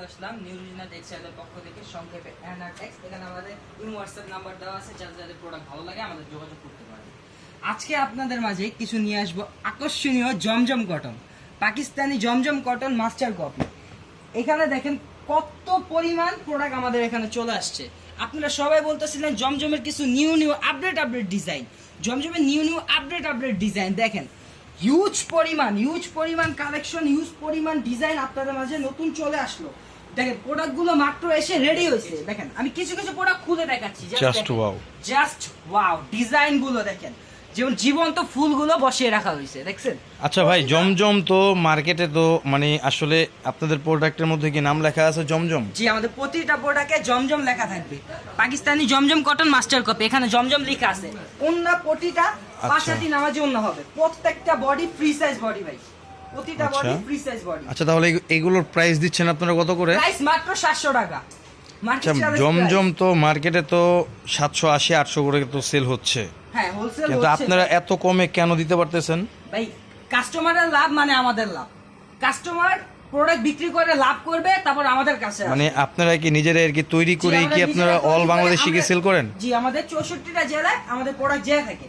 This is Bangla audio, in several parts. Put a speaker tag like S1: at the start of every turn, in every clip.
S1: চলে আসলাম পক্ষ থেকে সংক্ষেপে এনারটেক্স এখানে আমাদের নাম্বার দেওয়া আছে যাদের প্রোডাক্ট ভালো লাগে আমাদের যোগাযোগ করতে আজকে আপনাদের মাঝে কিছু নিয়ে আসব আকর্ষণীয় Zamzam cotton Pakistani Zamzam cotton master copy এখানে দেখেন কত পরিমাণ প্রোডাক্ট আমাদের এখানে চলে আসছে। আপনারা সবাই বলতেছিলেন জমজমের কিছু new new update update design জমজমের new new update update design দেখেন হিউজ পরিমাণ হিউজ পরিমাণ কালেকশন হিউজ পরিমাণ ডিজাইন আপনাদের মাঝে নতুন চলে আসলো। দেখেন প্রোডাক্টগুলো মাত্র এসে রেডি হয়েছে। দেখেন আমি কিছু কিছু প্রোডাক্ট খুলে দেখাচ্ছি।
S2: Just wow.
S1: জাস্ট ওয়াও ডিজাইনগুলো দেখেন। যেমন জীবন্ত ফুলগুলো বসিয়ে রাখা হয়েছে দেখছেন?
S2: আচ্ছা ভাই জমজম তো মার্কেটে তো মানে আসলে আপনাদের প্রোডাক্টের মধ্যে কি নাম লেখা আছে জমজম?
S1: জি আমাদের প্রতিটা প্রোডাক্টে জমজম লেখা থাকবে। Pakistani Zamzam cotton master copy এখানে জমজম লেখা আছে। অন্য প্রতিটা পাঁচটি নামাজি অন্য হবে। প্রত্যেকটা বডি ফ্রি সাইজ বডি ভাই। প্রতিটা। বডি ফ্রি সাইজ বডি
S2: আচ্ছা তাহলে এগুলোর প্রাইস দিচ্ছেন আপনারা কত করে?
S1: প্রাইস মাত্র 700 টাকা।
S2: আচ্ছা জমজম তো মার্কেটে তো সাতশো আশি আটশো করে তো সেল হচ্ছে।
S1: হ্যাঁ
S2: কিন্তু আপনারা এত কমে কেন দিতে পারতেছেন?
S1: ভাই কাস্টমারের লাভ মানে আমাদের লাভ। কাস্টমার প্রোডাক্ট বিক্রি করে লাভ করবে তারপর আমাদের কাছে
S2: মানে আপনারা কি নিজেরা আর কি তৈরি
S1: আমরা
S2: কি আপনারা অল
S1: করে
S2: বাংলাদেশে কি সেল করেন?
S1: জি আমাদের চৌষট্টিটা জেলায় আমাদের প্রোডাক্ট থাকে।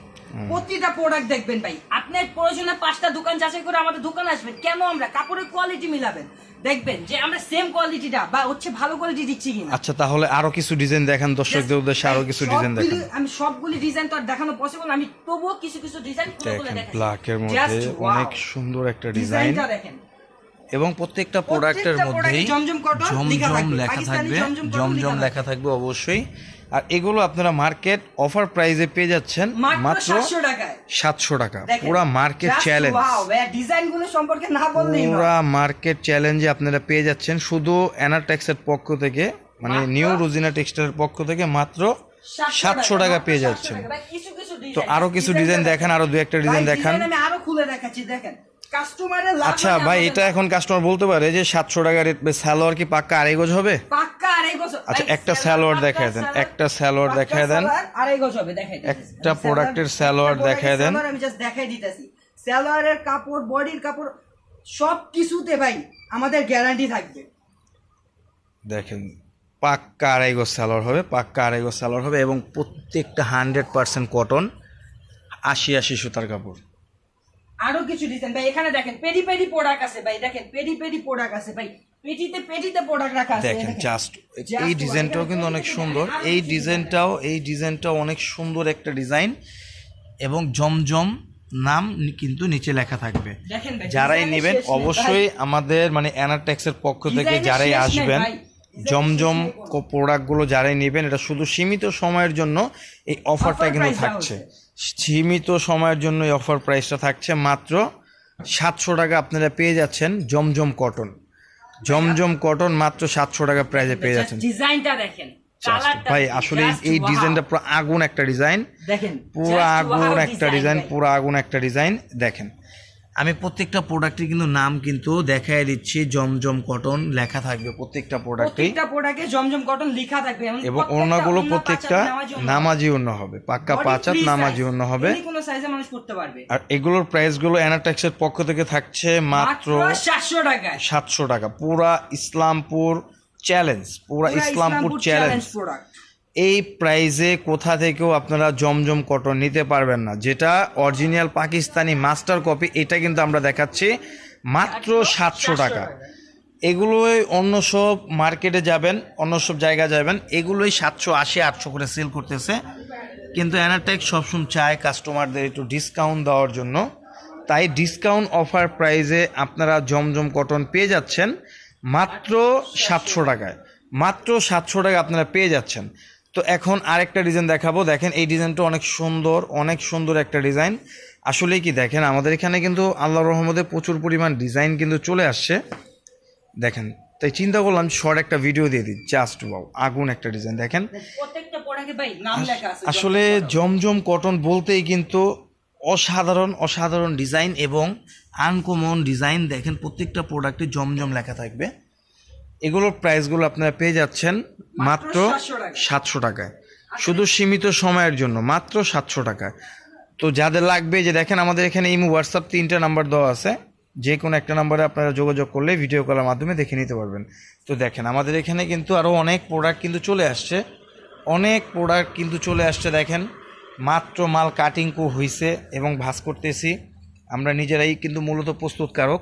S1: প্রতিটা প্রোডাক্ট দেখবেন ভাই। আপনার প্রয়োজনে পাঁচটা দোকান যাচাই করে আমাদের দোকানে আসবেন। কেন আমরা কাপড়ের কোয়ালিটি মিলাবেন? দেখবেন যে আমরা সেম কোয়ালিটিটা বা হচ্ছে ভালো কোয়ালিটি দিচ্ছি কিনা।
S2: আচ্ছা তাহলে আরও কিছু ডিজাইন দেখান দর্শকদের উদ্দেশ্যে আরও কিছু ডিজাইন দেখান।
S1: আমি সবগুলি ডিজাইন তো আর দেখানো পসিবল আমি তবুও কিছু কিছু ডিজাইন খুলে
S2: দেখেন ব্ল্যাকের মধ্যে অনেক সুন্দর একটা ডিজাইন
S1: দেখেন।
S2: এবং প্রত্যেকটা প্রোডাক্টের মধ্যেই
S1: জমজম লেখা থাকবে। জমজম লেখা
S2: থাকবে অবশ্যই। আর এগুলো আপনারা মার্কেট অফার প্রাইসে পেয়ে যাচ্ছেন
S1: মাত্র
S2: মাত্র
S1: 700 টাকায়।
S2: সাতশো টাকা। পুরা মার্কেট চ্যালেঞ্জ
S1: ডিজাইনগুলো সম্পর্কে না বললেই
S2: পুরা মার্কেট চ্যালেঞ্জে আপনারা পেয়ে যাচ্ছেন শুধু অ্যানাটেক্সের পক্ষ থেকে মানে নিউ রোজিনা টেক্সটাইলের পক্ষ থেকে মাত্র সাতশো টাকা পেয়ে যাচ্ছেন। তো আরও কিছু ডিজাইন দেখান। আরও দু একটা ডিজাইন দেখান।
S1: আমি আরও খুলে দেখাচ্ছি দেখেন।
S2: আচ্ছা
S1: মানে
S2: ভাই এটা। এখন কাস্টমার বলতে পারে যে সাতশো টাকা রেট সালোয়ার কি পাক্কা আড়াই গজ হবে আচ্ছা, একটা
S1: সালোয়ার,
S2: সালোয়ার দেখায় দেন, একটা
S1: পাক্কা
S2: দেখায় দেন। একটা প্রোডাক্টের সালোয়ার
S1: একটা
S2: দেখায় দেন।
S1: আমি জাস্ট দেখাই দিতেছি সালোয়ারের কাপড় বডির কাপড় সব কিছুতে ভাই আমাদের গ্যারান্টি থাকবে
S2: দেখেন পাক্কা আড়াই গজ সালোয়ার হবে পাক্কা আড়াই গজ সালোয়ার হবে এবং প্রত্যেকটা হান্ড্রেড পার্সেন্ট কটন আশি আশি সুতার কাপড়
S1: আরও কিছু ডিজাইন ভাই এখানে দেখেন পেডি পেডি প্রোডাক্ট আছে ভাই দেখেন পেডি পেডি প্রোডাক্ট আছে ভাই পেটিতে পেটিতে প্রোডাক্ট রাখা আছে
S2: দেখেন জাস্ট এই ডিজাইনটাও কিন্তু অনেক সুন্দর। এই ডিজাইনটাও এই ডিজাইনটাও অনেক সুন্দর একটা ডিজাইন এবং জমজম নাম কিন্তু নিচে লেখা থাকবে। যারাই নেবেন অবশ্যই আমাদের মানে অ্যানাটেক্সের পক্ষ থেকে যারাই আসবেন জমজম। প্রোডাক্টগুলো যারাই নেবেন এটা শুধু সীমিত সময়ের জন্য এই অফারটা কিন্তু থাকছে। সীমিত সময়ের জন্য এই অফার প্রাইসটা থাকছে। মাত্র সাতশো টাকা আপনারা পেয়ে যাচ্ছেন জমজম কটন জমজম কটন মাত্র সাতশো টাকা প্রাইসে পেয়ে যাচ্ছেন।
S1: ডিজাইনটা দেখেন।
S2: ভাই আসলে এই- এই ডিজাইনটা পুরো আগুন একটা ডিজাইন
S1: দেখেন
S2: পুরো আগুন একটা ডিজাইন পুরো আগুন একটা ডিজাইন দেখেন। আমি প্রত্যেকটা প্রোডাক্টের কিন্তু নাম কিন্তু দেখাই দিচ্ছি জমজম কটন লেখা থাকবে প্রত্যেকটা প্রোডাক্টেই
S1: প্রত্যেকটা প্রোডাক্টে জমজম কটন লেখা থাকবে।
S2: এবং ওড়নাগুলো প্রত্যেকটা
S1: নামাজি ওড়না।
S2: অন্য হবে পাক্কা পাঁচাত নামাজি। অন্য হবে।
S1: কোনো সাইজে মানুষ করতে পারবে।
S2: আর এগুলোর প্রাইসগুলো অ্যানাটেক্সের পক্ষ থেকে থাকছে মাত্র
S1: মাত্র 700 টাকায়।
S2: সাতশো টাকা। পুরা ইসলামপুর চ্যালেঞ্জ পুরা
S1: পুরা
S2: ইসলামপুর চ্যালেঞ্জ
S1: প্রোডাক্ট
S2: এই প্রাইজে কোথা থেকেও আপনারা জমজম কটন নিতে পারবেন না। যেটা অরিজিনাল পাকিস্তানি মাস্টার কপি এটা কিন্তু আমরা দেখাচ্ছি মাত্র সাতশো টাকা। এগুলোই অন্য সব মার্কেটে যাবেন অন্য সব জায়গায় যাবেন এগুলোই সাতশো আশি আটশো করে সেল করতেছে। কিন্তু অ্যানাটেক সবসময় চায় কাস্টমারদের একটু ডিসকাউন্ট দেওয়ার জন্য। তাই ডিসকাউন্ট অফার প্রাইজে আপনারা জমজম কটন পেয়ে যাচ্ছেন মাত্র সাতশো টাকায়। মাত্র সাতশো টাকা আপনারা পেয়ে যাচ্ছেন। তো এখন আরেকটা ডিজাইন দেখাবো। দেখেন এই ডিজাইনটা অনেক সুন্দর অনেক সুন্দর একটা ডিজাইন আসলে কি দেখেন আমাদের এখানে কিন্তু আল্লাহ রহমতে প্রচুর পরিমাণ ডিজাইন কিন্তু চলে আসছে। দেখেন তাই চিন্তা করলাম শর্ট একটা ভিডিও দিয়ে দিই। জাস্ট বাউ আগুন একটা ডিজাইন দেখেন। আসলে জমজম কটন বলতেই কিন্তু অসাধারণ অসাধারণ ডিজাইন এবং আনকমন ডিজাইন দেখেন প্রত্যেকটা প্রোডাক্টে জমজম লেখা থাকবে। এগুলোর প্রাইসগুলো আপনারা পেয়ে যাচ্ছেন মাত্র
S1: মাত্র 700 টাকায়।
S2: সাতশো টাকায়। শুধু সীমিত সময়ের জন্য মাত্র সাতশো টাকায়। তো যাদের লাগবে যে দেখেন আমাদের এখানে ইমো হোয়াটসঅ্যাপ তিনটা নাম্বার দেওয়া আছে। যে কোনো একটা নাম্বারে আপনারা যোগাযোগ করলে ভিডিও কলের মাধ্যমে দেখে নিতে পারবেন। তো দেখেন আমাদের এখানে কিন্তু আরও অনেক প্রোডাক্ট কিন্তু চলে আসছে। অনেক প্রোডাক্ট কিন্তু চলে আসছে দেখেন। মাত্র মাল কাটিং কো হয়েছে এবং ভাস করতেছি। আমরা নিজেরাই কিন্তু মূলত প্রস্তুতকারক।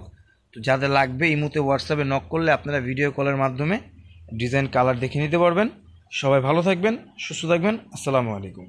S2: তো যাদের লাগবে এই মুহূর্তে হোয়াটসঅ্যাপে নক করলে আপনারা ভিডিও কলের মাধ্যমে ডিজাইন কালার দেখে নিতে পারবেন। সবাই ভালো থাকবেন, সুস্থ থাকবেন। আসসালামু আলাইকুম।